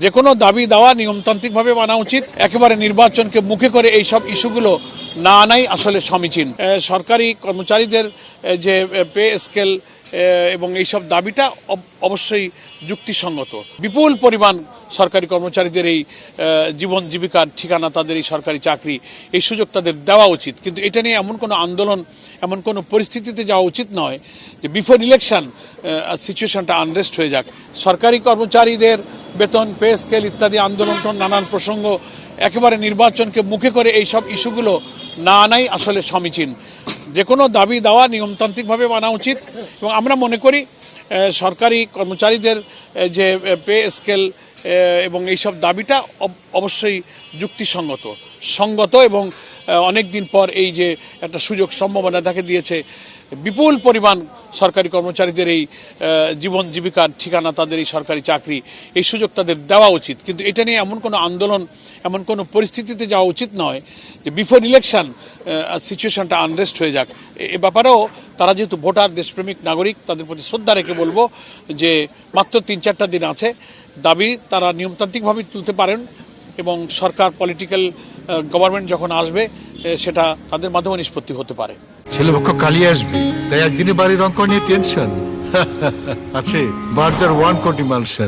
যে কোনো দাবি দেওয়া নিয়মতান্ত্রিকভাবে মানা উচিত। একেবারে নির্বাচনকে মুখে করে এই সব ইস্যুগুলো না আনাই আসলে সমীচীন। সরকারি কর্মচারীদের যে পে স্কেল এবং এইসব দাবিটা অব- অবশ্যই যুক্তিসঙ্গত। বিপুল পরিমাণ সরকারি কর্মচারীদের এই জীবন জীবিকার ঠিকানা তাদের এই সরকারি চাকরি, এই সুযোগ তাদের দেওয়া উচিত। কিন্তু এটা নিয়ে এমন কোনো আন্দোলন, এমন কোনো পরিস্থিতিতে যাওয়া উচিত নয় যে বিফোর ইলেকশন সিচুয়েশনটা আনরেস্ট হয়ে যাক। সরকারি কর্মচারীদের বেতন, পে স্কেল ইত্যাদি আন্দোলন নানান প্রসঙ্গ একেবারে নির্বাচনকে মুখে করে এই সব ইস্যুগুলো না আনাই আসলে সমীচীন। যে কোনো দাবি দেওয়া নিয়মতান্ত্রিকভাবে মানা উচিত এবং আমরা মনে করি সরকারি কর্মচারীদের যে পে স্কেল এবং এইসব দাবিটা অব- অবশ্যই যুক্তিসঙ্গত। সঙ্গত এবং অনেক দিন পর এই যে একটা সুযোগ সম্ভাবনা দেখা দিয়েছে, বিপুল পরিমাণ সরকারি কর্মচারীদের এই জীবন জীবিকার ঠিকানা তাদের এই সরকারি চাকরি, এই সুযোগ তাদের দেওয়া উচিত। কিন্তু এটা নিয়ে এমন কোনো আন্দোলন, এমন কোনো পরিস্থিতিতে যাওয়া উচিত নয় যে বিফোর ইলেকশন সিচুয়েশনটা আনরেস্ট হয়ে যাক। এ ব্যাপারেও তারা যেহেতু ভোটার, দেশপ্রেমিক, নাগরিক, তাদের প্রতি শ্রদ্ধা রেখে বলব যে মাত্র তিন চারটা দিন আছে। দাবি তারা নিয়মতান্ত্রিকভাবে তুলতে পারেন এবং সরকার পলিটিক্যাল গভর্নমেন্ট যখন আসবে সেটা তাদের মাধ্যমে নিষ্পত্তি হতে পারে। ছেলেপক্ষ কালি আসবে, তাই একদিনে বাড়ির অঙ্ক নিয়ে টেনশন আছে বার্জার ওয়ান কোটি মালশন